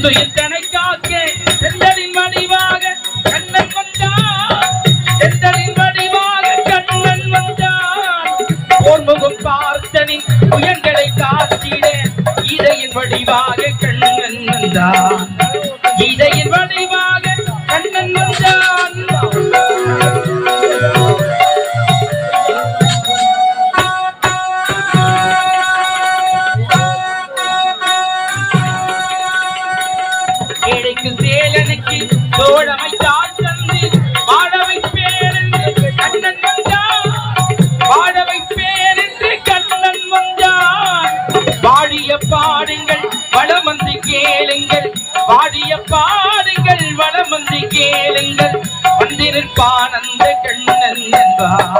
இந்துயின் தனை காக்க. செந்தலின் மணிவாக கண்ணன் வந்தான். செந்தலின் மணிவாக கண்ணன் வந்தான். போர்முகம் பார்த்தனின் புயங்களை காத்திட இதையின் வடிவாக கண்ணன் வந்தான். இதையின் வடிவாக பாடுங்கள் வளம் வந்து கேளுங்கள். பாடிய பாடுங்கள் வளம் வந்து கேளுங்கள். வந்திருப்பான் கண்ணன் என்பா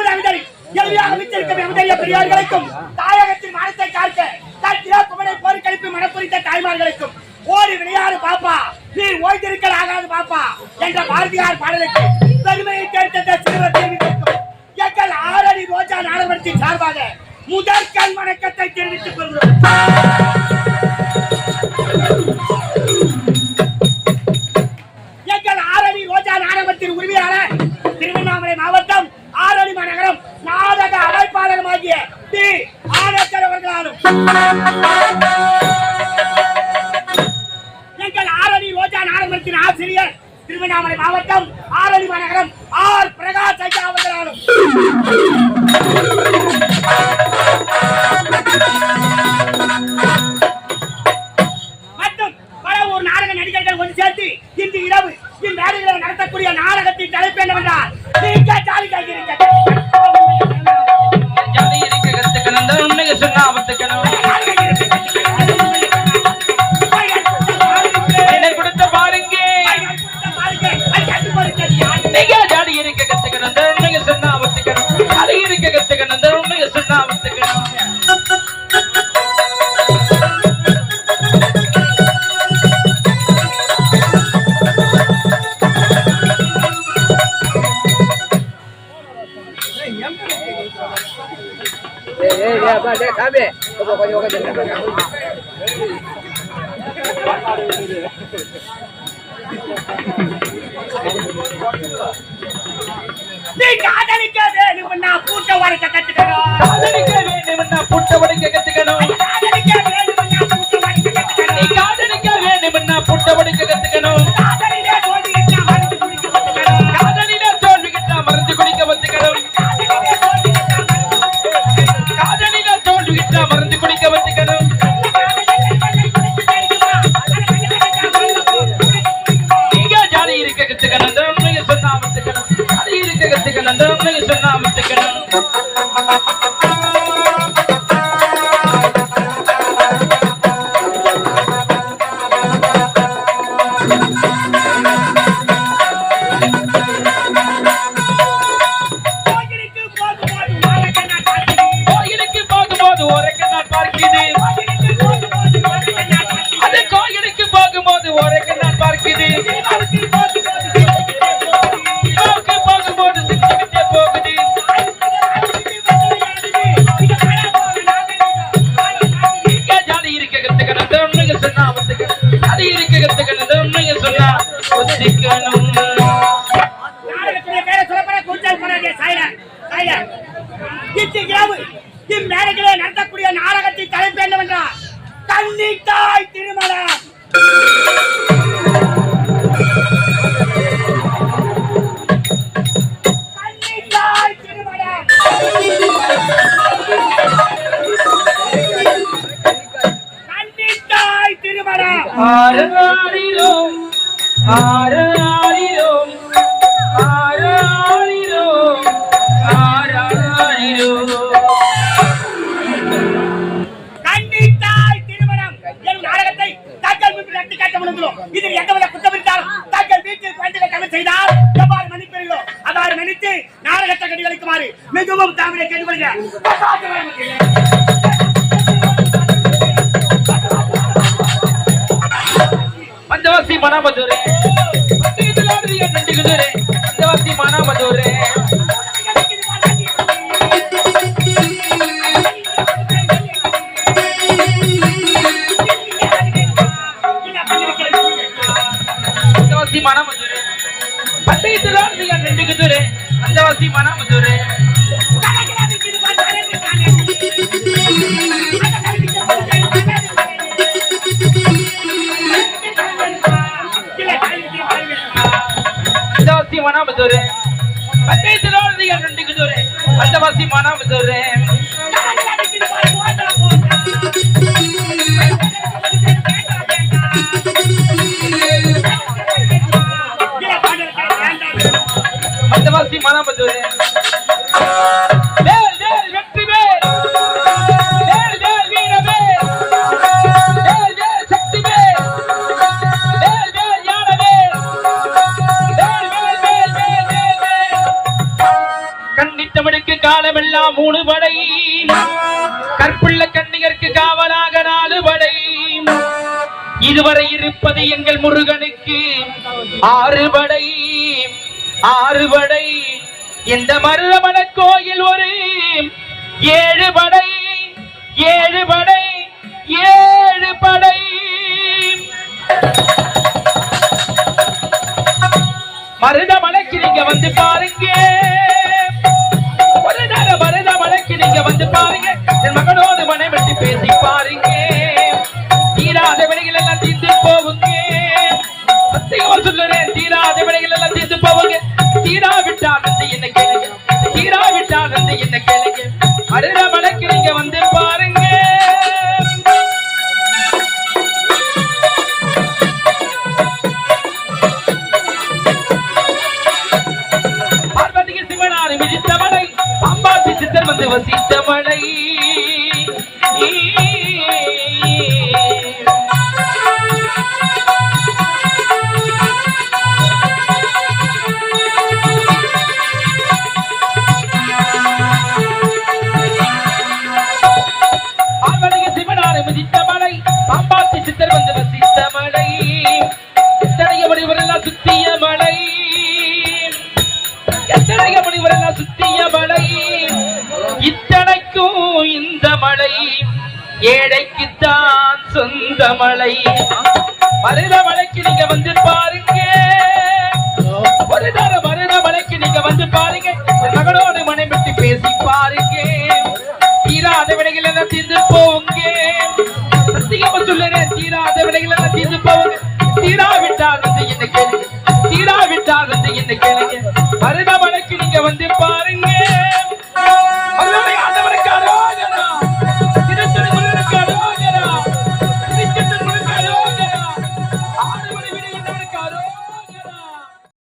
மரணியல் அற்புத வித்திருக்கும் எமதறிய பெரியார்களுக்கும் தாயகத்தின் மனத்தை காக்க தத்திரா குமரை போர்க்கழிப்பு மனப்புரித்த தாய்மார்களுக்கும் ஓடி விளையாடு பாப்பா நீ ஓய்ந்திருக்கல் ஆகாது பாப்பா என்ற பாரதியார் பாடலுக்கு பெருமையை தேர்ந்த சிறுவர் எங்கள் ஆரணி ரோஜா நாடகத்தின் சார்பாக முதல் கண் வணக்கத்தை தெரிவித்துக் கொள்கிறோம். எங்கள் ஆரணி ரோஜா நாடகத்தின் உரிமையாளர் திருவண்ணாமலை மாவட்டம் ஆரணி மாநகரம் நாடக அமைப்பாளருமாகிய டி. ஆனந்தர் அவர்களாலும். எங்கள் ஆரணி ரோஜா நாடகத்தின் ஆசிரியர் திருவண்ணாமலை மாவட்டம் ஆரணி மாநகரம் ஆர். பிரகாஷ் ஐயா அவர்களாலும். மற்றும் பல ஒரு நாடக நடிகர்கள் ஒன்று சேர்த்து இன்று இரவு இந்நாடுகளை நடத்தக்கூடிய நாடகத்தின் தலைப்பு என்னவென்றால் நீங்க இருக்க கத்துக்கணும். இந்த உண்மையை சொன்னா ஒத்துக்கணும். கொடுத்த பாருங்க. இருக்க கத்துக்கணும். உண்மையை சொன்னா ஒத்துக்கணும். 我。கத்துக்கணும் இந்த உண்மையை சொன்னா ஒத்துக்கணும் ஒத்துக்கணும் முன்பு இதில் எந்தவித குற்றம் தங்கள் வீட்டில் தமிழ் செய்தால் எவ்வாறு மன்னிப்பீர்களோ அவ்வாறு மன்னித்து நாடகத்தை கடிகளுக்குமாறு மிகவும் கேட்டுக்கொள்கிறேன் நன்றி குதிரே பஞ்சவாசி மனாமதுரே பஞ்சவாசி மனாமதுரே பத்திரிகையில் ரெண்டு குதிரே பஞ்சவாசி மனாமதுரே காலமெல்லாம் மூணு படை கற்புள்ள கண்ணிகருக்கு காவலாக நாலு படை இதுவரை இருப்பது எங்கள் முருகனுக்கு ஆறு படை ஆறு படை இந்த மருதமன கோயில் ஒரு ஏழு படை ஏழு படை ஏழு படை. மருதமலைக்கு நீங்க வந்து பாருங்க. நீங்க வந்து பாருங்க. என் மகனோடு மனைவிட்டு பேசி பாருங்க. தீராத விலைகள் எல்லாம் தீர்த்து போவுங்க சத்தியமா சொல்லுறேன் தீராத விலைகள் எல்லாம் தீர்த்து போவுங்க தீரா விட்டால் வந்து என்ன கேளுங்க? தீரா விட்டால் வந்து என்ன கேளுங்க? மருதமலைக்கு நீங்க வந்து பாருங்க. பொங்க